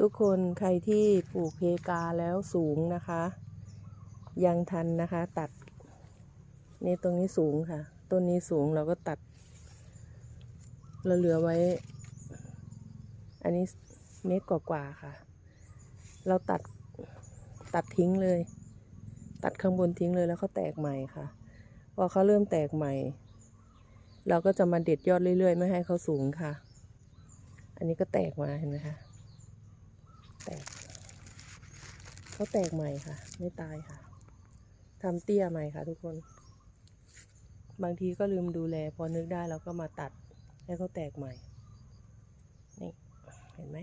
ทุกคนใครที่ปลูกเพกาแล้วสูงนะคะ ยังทันนะคะ ตัดนี่ตรงนี้สูงค่ะ ต้นนี้สูงเราก็ตัด เราเหลือไว้ อันนี้เมตรกว่าๆค่ะ เราตัดตัดทิ้งเลย ตัดข้างบนทิ้งเลยแล้วเขาแตกใหม่ค่ะ พอเขาเริ่มแตกใหม่ เราก็จะมาเด็ดยอดเรื่อยๆ ไม่ให้เขาสูงค่ะ อันนี้ก็แตกมาเห็นไหมคะ แตก เขาแตกใหม่ค่ะ ไม่ตายค่ะทำเตี้ยใหม่ค่ะทุกคน บางทีก็ลืมดูแล พอนึกได้เราก็มาตัด ให้เขาแตกใหม่ นี่ เห็นไหม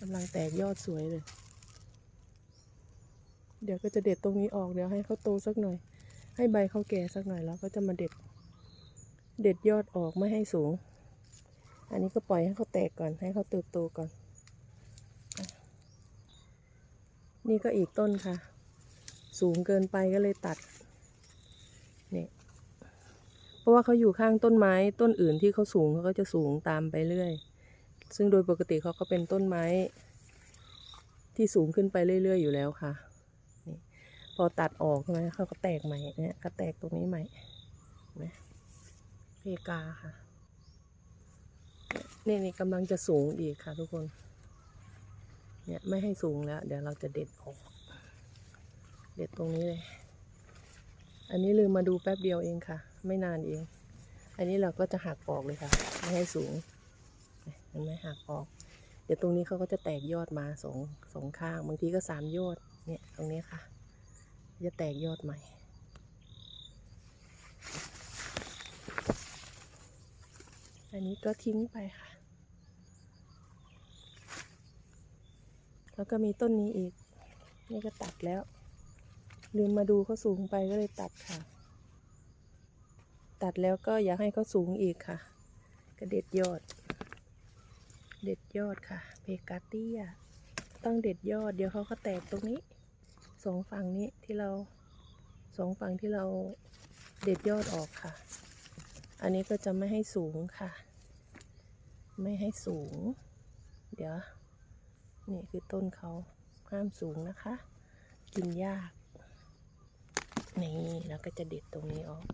กำลังแตกยอดสวยเลย เดี๋ยวก็จะเด็ดตรงนี้ออกเดี๋ยวให้เขาโตสักหน่อย ให้ใบเขาแก่สักหน่อยแล้วก็จะมาเด็ด เด็ดยอดออกไม่ให้สูง อันนี้ก็ปล่อยให้เขาแตกก่อนให้เขาเติบโตก่อน นี่ก็อีกต้นค่ะ สูงเกินไปก็เลยตัดนี่เพราะว่าเขาอยู่ข้างต้นไม้ต้นอื่นที่เขาสูงเขาก็จะสูงตามไปเรื่อย ซึ่งโดยปกติเขาก็เป็นต้นไม้ ที่สูงขึ้นไปเรื่อย ๆ อยู่แล้วค่ะนี่พอตัดออกใช่ไหมเขาก็แตกใหม่เนี่ยก็แตกตรงนี้ใหม่เห็นไหมเพกาค่ะนี่นี่กำลังจะสูงอีกค่ะทุกคน เนี่ยไม่ให้สูงแล้ว เดี๋ยวเราจะเด็ดออก เด็ดตรงนี้เลย อันนี้ลืมมาดูแป๊บเดียวเองค่ะ ไม่นานเอง อันนี้เราก็จะหักออกเลยค่ะ ไม่ให้สูงเห็นไหมหักออก เดี๋ยวตรงนี้เขาก็จะแตกยอดมาสองสองข้าง บางทีก็สามยอด เนี่ยตรงนี้ค่ะ จะแตกยอดใหม่อันนี้ก็ทิ้งไปค่ะ แล้วก็มีต้นนี้อีก นี่ก็ตัดแล้ว ลืมมาดูเขาสูงไปก็เลยตัดค่ะ ตัดแล้วก็อยากให้เขาสูงอีกค่ะก็เด็ดยอด เด็ดยอดค่ะเพกาเตียต้องเด็ดยอด เดี๋ยวเขาก็แตกตรงนี้สองฝั่งนี้ที่เราสองฝั่งที่เราเด็ดยอดออกค่ะ อันนี้ก็จะไม่ให้สูงค่ะ ไม่ให้สูง เดี๋ยว นี่คือต้นเขาห้ามสูงนะคะ กินยาก นี่แล้วก็จะเด็ดตรงนี้ออก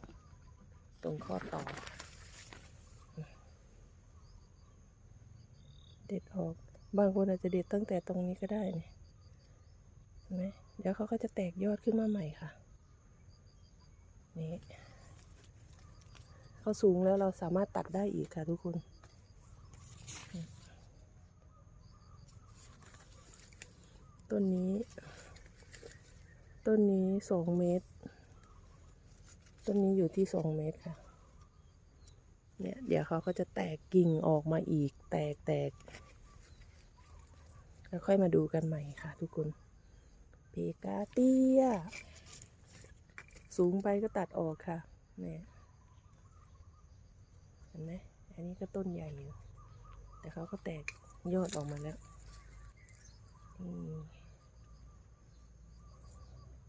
ตรงข้อต่อ เด็ดออก บางคนอาจจะเด็ดตั้งแต่ตรงนี้ก็ได้เนี่ยเห็นไหมเดี๋ยวเขาก็จะแตกยอดขึ้นมาใหม่ค่ะ นี่เขาสูงแล้วเราสามารถตัดได้อีกค่ะทุกคน ต้นนี้ ต้นนี้สองเมตร ต้นนี้อยู่ที่สองเมตรค่ะ เนี่ยเดี๋ยวเขาก็จะแตกกิ่งออกมาอีก แตกแตก แล้วค่อยมาดูกันใหม่ค่ะทุกคน เพกาเตีย สูงไปก็ตัดออกค่ะ เนี่ย เห็นไหมอันนี้ก็ต้นใหญ่อยู่ แต่เขาก็แตกยอดออกมาแล้วนี่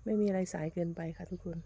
ไม่มีอะไรสายเกินไปค่ะทุกคน